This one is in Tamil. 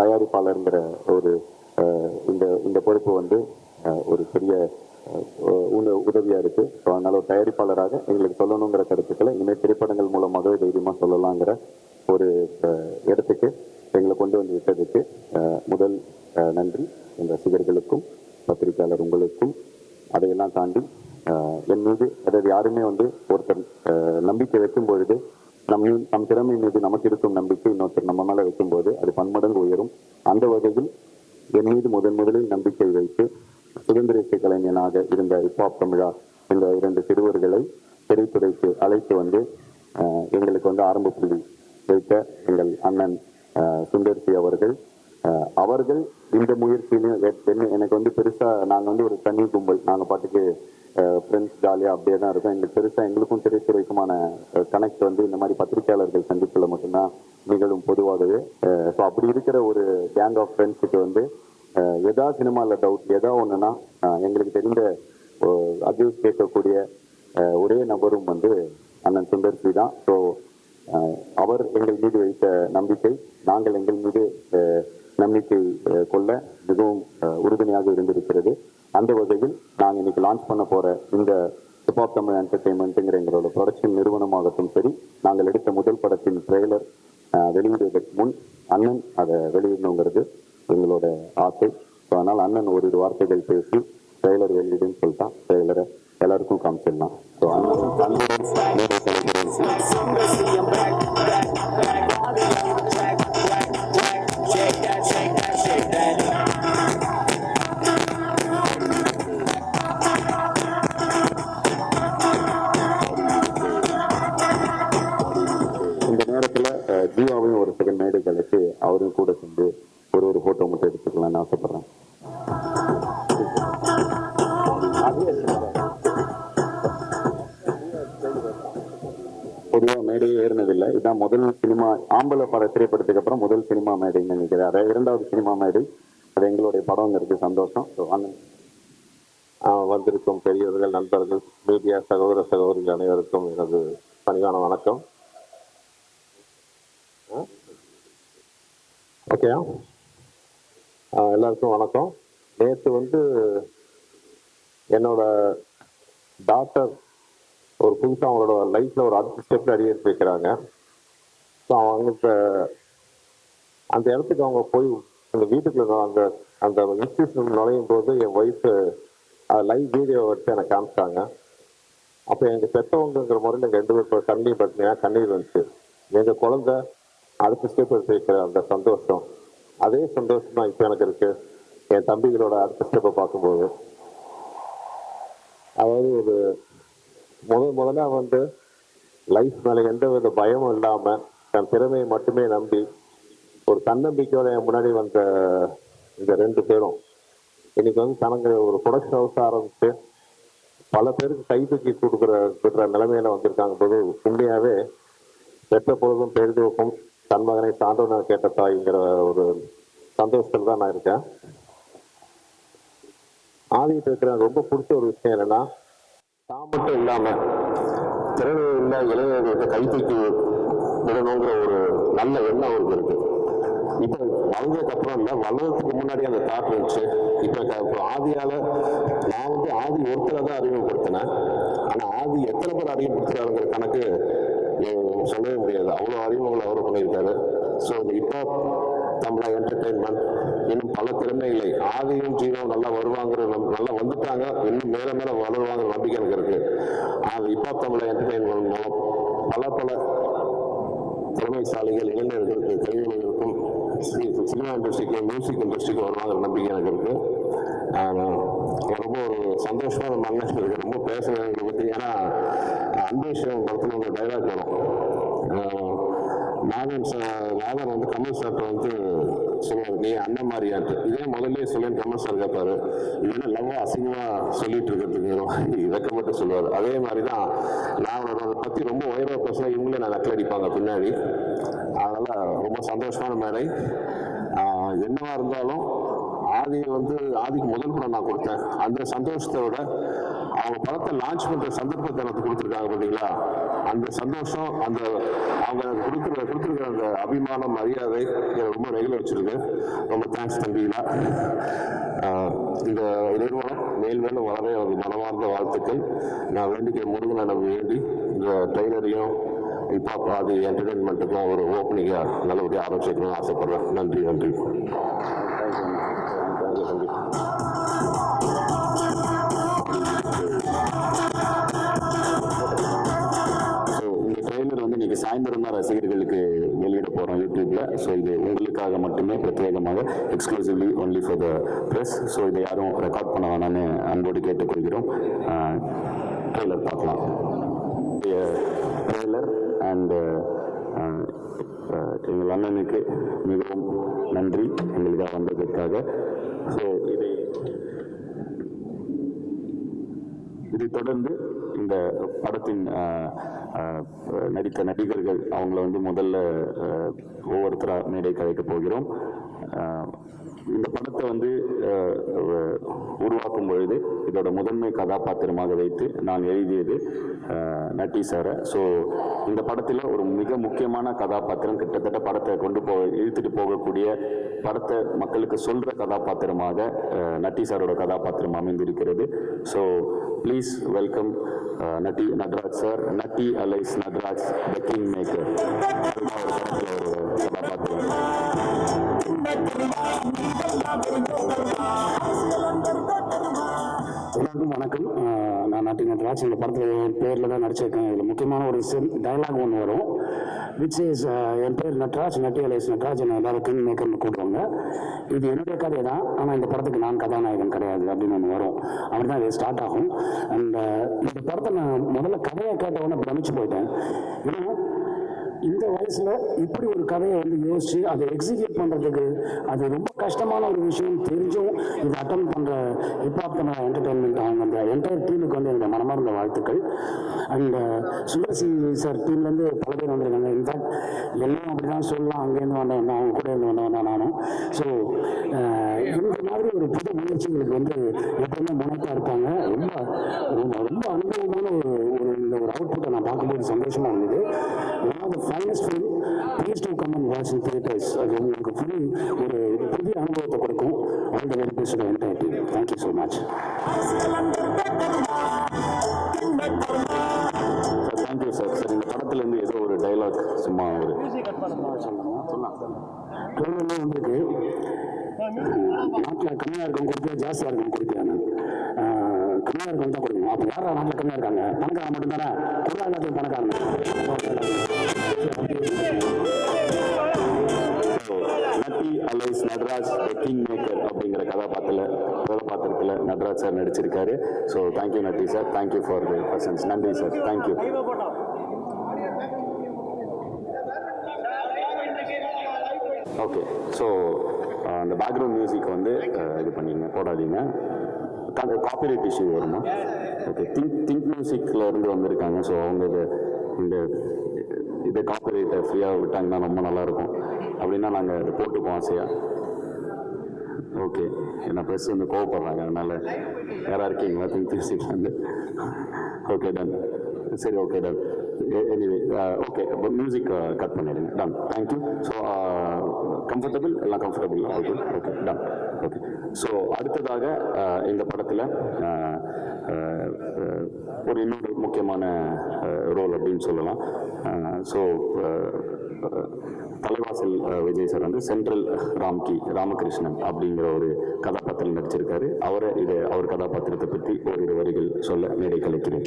தயாரிப்பாளருங்கிற ஒரு இந்த இந்த பொறுப்பு வந்து ஒரு பெரிய உதவியாக இருக்குது ஸோ அதனால் ஒரு தயாரிப்பாளராக எங்களுக்கு சொல்லணுங்கிற கருத்துக்களை இனிமேல் திரைப்படங்கள் மூலமாகவே தைரியமாக சொல்லலாங்கிற ஒரு இடத்துக்கு எங்களை கொண்டு வந்து விட்டதுக்கு முதல் நன்றி. என் ரசிகர்களுக்கும் பத்திரிகையாளர் உங்களுக்கும் அதையெல்லாம் தாண்டி என் மீது அதாவது யாருமே வந்து ஒருத்தர் நம்பிக்கை வைக்கும் பொழுது நம் நம் திறமை மீது நமக்கு இருக்கும் நம்பிக்கை இன்னொருத்தர் நம்ம மேலே வைக்கும்போது அது பன்மடங்கு உயரும். அந்த வகையில் என் மீது முதன் முதலில் நம்பிக்கை வைத்து சுதந்திர இசை கலைஞனாக இருந்த இப்பாப் தமிழா இந்த இரண்டு சிறுவர்களை திரைத்துறைக்கு அழைத்து வந்து எங்களுக்கு வந்து ஆரம்ப புள்ளி வைத்த எங்கள் அண்ணன் சுந்தர்சி அவர்கள். அவர்கள் இந்த முயற்சியிலும் என்ன- எனக்கு வந்து பெருசாக நாங்கள் வந்து ஒரு தனி கும்பல் நாங்கள் பாட்டுக்கு ஃப்ரெண்ட்ஸ் ஜாலியாக அப்படியே தான் இருக்கும். எங்களுக்கு பெருசாக எங்களுக்கும் திரைத்துறைக்குமான கனெக்ட் வந்து இந்த மாதிரி பத்திரிகையாளர்கள் சந்திப்பில் மட்டும்தான் நிகழும் பொதுவாகவே. ஸோ அப்படி இருக்கிற ஒரு கேங் ஆஃப் ஃப்ரெண்ட்ஸுக்கு வந்து எதா சினிமாவில் டவுட் எதா ஒன்றுனா எங்களுக்கு தெரிந்த அட்வைஸ் கேட்கக்கூடிய ஒரே நபரும் வந்து அண்ணன் சுந்தர்சி தான். ஸோ அவர் எங்கள் மீது வைத்த நம்பிக்கை நாங்கள் எங்கள் மீது நம்பிக்கை கொள்ள மிகவும் உறுதுணையாக இருந்திருக்கிறது. அந்த வகையில் நாங்கள் இன்னைக்கு லான்ச் பண்ண போற இந்த ஹிப்ஹாப் தமிழ் என்டர்டைன்மெண்ட்டுங்கிற எங்களோட ப்ரொடக்ஷன் நிறுவனமாகட்டும் சரி நாங்கள் எடுத்த முதல் படத்தின் ட்ரெய்லர் வெளியிடுவதற்கு முன் அண்ணன் அதை வெளியிடணுங்கிறது எங்களோட ஆசை ஸோ அதனால் அண்ணன் ஓரிரு வார்த்தைகள் பேசி ட்ரெய்லர் வெளியிடுன்னு சொல்லிட்டான் ட்ரெய்லரை எல்லாருக்கும் காமிச்சிடலாம் ஸோ அண்ணன் அண்ணன் இந்த நேரத்தில் ஜீவாவையும் ஒரு செகண்ட் மேடை கழிச்சு அவரும் கூட சேர்ந்து ஒரு ஒரு ஃபோட்டோ மட்டும் எடுத்துக்கலாம்னு ஆசைப்படுறேன். பொதுவாக மேடையே ஏறினதில்லை. இதுதான் முதல் சினிமா ஆம்பளை பட திரைப்படத்துக்கு அப்புறம் முதல் சினிமா மேடைன்னு நினைக்கிறேன். அதாவது இரண்டாவது சினிமா மேடை. அது எங்களுடைய படங்கிறது சந்தோஷம். ஸோ வந்திருக்கும் பெரியவர்கள் நண்பர்கள் மீடியா சகோதர சகோதரிகள் அனைவருக்கும் எனது பணிவான வணக்கம். ஓகே எல்லாருக்கும் வணக்கம். நேற்று வந்து என்னோட டாக்டர் ஒரு புதுசாக அவங்களோட லைஃப்பில் ஒரு அடுத்த ஸ்டெப்ல அடியெடுத்து வைக்கிறாங்க. ஸோ அவங்களுக்கு அந்த இடத்துக்கு அவங்க போய் அந்த வீட்டுக்குள்ள அந்த அந்த இன்ஸ்டியூஷன் நுழையும் போது என் ஒய்ஃபு லைவ் வீடியோ எடுத்து எனக்கு காமிச்சாங்க. அப்போ எங்கள் பெற்றவங்கிற முறையில் எங்கள் ரெண்டு பேர் கண்ணீர் பார்த்தீங்கன்னா கண்ணீர் வந்துச்சு. எங்கள் குழந்தை அடுத்த ஸ்டெப் எடுத்து வைக்கிற அந்த சந்தோஷம் அதே சந்தோஷம் தான் இப்போ எனக்கு இருக்குது என் தம்பிகளோட அடுத்த ஸ்டெப்பை பார்க்கும்போது. அதாவது ஒரு முதல் முதல்ல வந்து லைஃப் மேலே எந்த வித பயமும் இல்லாமல் தன் திறமையை மட்டுமே நம்பி ஒரு தன்னம்பிக்கையோட என் முன்னாடி வந்த இந்த ரெண்டு பேரும். இன்னைக்கு வந்து தனக்கு ஒரு ப்ரொடக்ஷன் ஹவுஸ் ஆரம்பித்து பல பேருக்கு கை தூக்கி கொடுக்குற விடுற நிலைமையில வந்திருக்காங்க. போது உண்மையாகவே பெற்ற பொழுதும் பெரிதுவக்கும் தன் மகனை சான்றோன கேட்ட தாய்ங்கிற ஒரு சந்தோஷத்தில் தான் நான் இருக்கேன். ஆதிட்டு இருக்கிற ரொம்ப பிடிச்ச ஒரு விஷயம் என்னன்னா தான் மட்டும் இல்லாம திறமை உள்ள இளைஞர்களுக்கு கை தூக்கி விடணுங்கிற ஒரு நல்ல எண்ணம் அவருக்கு இருக்கு. இப்ப வளர்ந்ததுக்கு அப்புறம் இல்ல வளர்றதுக்கு முன்னாடி அந்த தாட் இருந்துச்சு. இப்ப ஆதியால நான் வந்து ஆதி ஒருத்தரை தான் அறிமுகப்படுத்தினேன். ஆனா ஆதி எத்தனை பேர் அறிமுகப்படுத்துறாருங்கிற கணக்கு சொல்லவே முடியாது. அவ்வளவு அறிமுகங்கள் அவர் பண்ணியிருக்காரு. ஸோ இப்போ தமிழா என்டர்டைன்மெண்ட் இன்னும் பல திறமைகளை ஆதியும் ஜீவம் நல்லா வருவாங்கிற நம்- நல்லா வந்துட்டாங்க. இன்னும் மேல மேல வளருவாங்கிற நம்பிக்கை எனக்கு இருக்கு. அது இப்போ தமிழா என்டர்டைன்மெண்ட் மூலம் பல பல திறமைசாலிகள் இளைஞர்களுக்கு கலைஞர்களுக்கும் சினிமா இண்டஸ்ட்ரிக்கு மியூசிக் இண்டஸ்ட்ரிக்கு வருவாங்கிற நம்பிக்கை எனக்கு இருக்கு. ரொம்ப ஒரு சந்தோஷமான மன்னன் இருக்கு. ரொம்ப பேசுறேன் இதை பற்றி ஏன்னா அன்பேஷன் படத்தில் ஒரு டைலாக் வரும் நாகன் சார் நாகன் வந்து கமல் சார்ட்ட வந்து சொல்லுவார். நீ அண்ணன் மாதிரியாட்டு இதே முதல்ல சொல்லி கமல் சார் கேட்பாரு இல்லைன்னா லவ்வா அசிங்கமா சொல்லிட்டு இருக்கிறதுக்கு வெக்கப்பட்டு சொல்லுவார். அதே மாதிரி தான் நான் அதை பத்தி ரொம்ப உயர்வா பேசினா இவங்களே நான் நக்கல் அடிப்பாங்க பின்னாடி. அதனால ரொம்ப சந்தோஷமான மேடை. என்னவா இருந்தாலும் ஆதி வந்து ஆதிக்கு முதல் படம் நான் கொடுத்தேன். அந்த சந்தோஷத்தை விட அவங்க படத்தை லான்ச் பண்ற சந்தர்ப்பத்தை எனக்கு கொடுத்துருக்காங்க பார்த்தீங்களா அந்த சந்தோஷம் அந்த அவங்க எனக்கு கொடுக்குற கொடுத்துருக்கிற அந்த அபிமானம் மரியாதை எனக்கு ரொம்ப நெகிழ வச்சிருக்கு. ரொம்ப தேங்க்ஸ் தம்பிங்களா இந்த நிறுவனம் மேல் மேலும் வளர எனக்கு மனமார்ந்த வாழ்த்துக்கள். நான் வேண்டிக்க முருகனை நம்ம வேண்டி இந்த டெய்லரையும் இப்போ அது என்டர்டெயின்மெண்ட்டுக்கும் ஒரு ஓப்பனிங்காக நல்லபடியாக ஆரம்பிச்சிக்கணும்னு ஆசைப்பட்றேன். நன்றி நன்றி. சாயந்தரம் தான் ரசிகர்களுக்கு வெளியிட போகிறோம் யூடியூப்ல. ஸோ இது உங்களுக்காக மட்டுமே பிரத்யேகமாக exclusively only for the press so இதை யாரும் ரெக்கார்ட் பண்ண வேணாம்னு அன்போடு கேட்டுக்கொள்கிறோம். ட்ரெய்லர் பார்க்கலாம். ட்ரெய்லர் அண்ட் uh, uh, எங்கள் அண்ணனுக்கு மிகவும் நன்றி. எங்களுக்காக வந்ததற்காக ஸோ இதை இதை தொடர்ந்து இந்த படத்தின் நடித்த நடிகர்கள் அவங்கள வந்து முதல்ல ஒவ்வொருத்தராக மேடை அழைக்க போகிறோம். இந்த படத்தை வந்து உருவாக்கும் பொழுது இதோட முதன்மை கதாபாத்திரமாக வைத்து நான் எழுதியது நட்டி சாரை. ஸோ இந்த படத்தில் ஒரு மிக முக்கியமான கதாபாத்திரம் கிட்டத்தட்ட படத்தை கொண்டு போக இழுத்துட்டு போகக்கூடிய படத்தை மக்களுக்கு சொல்கிற கதாபாத்திரமாக நட்டி சாரோட கதாபாத்திரம் அமைந்திருக்கிறது. So please welcome Natty Natraj sir. Natty alias Natraj the king maker ஒரு கதாபாத்திரம் எல்லாருக்கும் வணக்கம். நான் நாட்டி நட்ராஜ். இந்த படத்தில் என் பேரில் தான் நடிச்சிருக்கேன். இதில் முக்கியமான ஒரு டைலாக் ஒன்று வரும். விச் இஸ் என் பேர் நட்ராஜ் நட்டியலைஸ் நட்ராஜ் என்ன எல்லாரும் கிங் மேக்கர்னு கூப்பிடுவாங்க. இது என்னுடைய கதை தான் ஆனால் இந்த படத்துக்கு நான் கதாநாயகன் கிடையாது அப்படின்னு ஒன்று வரும். அப்படி தான் இது ஸ்டார்ட் ஆகும். அண்ட் இந்த படத்தை நான் முதல்ல கதையை கேட்டவொடனே பிரமிச்சு போயிட்டேன். ஏன்னா இந்த வயசுல இப்படி ஒரு கதையை வந்து யோசிச்சு அதை எக்ஸிக்யூட் பண்றதுக்கு அது ரொம்ப கஷ்டமான ஒரு விஷயம். தெரிஞ்சும் இதை அட்டன் பண்ற ஹிப்ஹாப் தமிழ் என்டர்டைன்மெண்ட் அவங்க அந்த என்டையர் டீமுக்கு வந்து என்னுடைய மனமார்ந்த வாழ்த்துக்கள். அண்ட் uh, சுந்தர்சி சார் டீம்லேருந்து பல பேர் வந்திருக்காங்க. இன்ஃபேக்ட் எல்லாம் அப்படி தான் சொல்லலாம். அங்கேருந்து வந்தவன் அவங்க கூட இருந்து வந்தவன் தான் நானும். ஸோ uh, இந்த மாதிரி ஒரு புது முயற்சிகளுக்கு வந்து எப்பவுமே முனைப்பாக இருப்பாங்க. ரொம்ப ரொம்ப ரொம்ப அனுபவமான ஒரு ஒரு இந்த ஒரு அவுட்புட்டை நான் பார்க்கும்போது சந்தோஷமா இருந்தது. One of the finest film please to come and watch in theatres அது உங்களுக்கு ஃபுல் ஒரு புதிய அனுபவத்தை கொடுக்கும். All the very best entire team thank you so much thank you sir sir இந்த படத்துலேருந்து ஏதோ ஒரு டைலாக் சும்மா ஒரு ட்ரெயினர்லேயே வந்திருக்கு. நாட்டில் கம்மியாக இருக்கும் கொடுப்பியா ஜாஸ்தியாக இருக்கும் கொடுப்பியா கம்மியா இருக்கும் தான் கொடுக்கணும் அப்ப யாரா நாட்டுல கம்மியா இருக்காங்க பணக்காரன் மட்டும்தானே தானே எல்லாத்தையும் பணக்காரன் so Natty alias Natraj king maker அப்படிங்கிற கதாபாத்திரத்தில் கதாபாத்திரத்தில் நட்ராஜ் சார் நடிச்சிருக்காரு so thank you Natty sir thank you for the persons நன்றி sir thank you okay so அந்த பேக்ரவுண்ட் மியூசிக் வந்து இது பண்ணிங்க போடாதீங்க காப்பிரைட் இஷ்யூ வருமா ஓகே திங்க் திங்க் மியூசிக்கில் இருந்து வந்திருக்காங்க. ஸோ அவங்க இது இந்த இதை காப்பிரைட்டை ஃப்ரீயாக விட்டாங்கன்னா ரொம்ப நல்லாயிருக்கும். அப்படின்னா நாங்கள் இதை போட்டுப்போம் ஆசையாக ஓகே என்ன ப்ரெஸ் வந்து கோவப்படுறாங்க. அதனால யாராக இருக்கீங்களா திங்க் மியூசிக் வந்து ஓகே டன் சரி okay done anyway okay music cut பண்ணிடுங்க. Done thank you so comfortable எல்லாம் comfortable okay okay done okay so அடுத்ததாக இந்த படத்தில் ஒரு இன்னொரு முக்கியமான ரோல் அப்படின்னு சொல்லலாம். ஸோ தலைவாசல் விஜய் சார் வந்து சென்ட்ரல் ராம்கி ராமகிருஷ்ணன் அப்படிங்கிற ஒரு கதாபாத்திரம் நடிச்சிருக்காரு. அவரை இதை அவர் கதாபாத்திரத்தை பற்றி ஓரிரு வரிகள் சொல்ல மேடை கலைக்கிறேன்.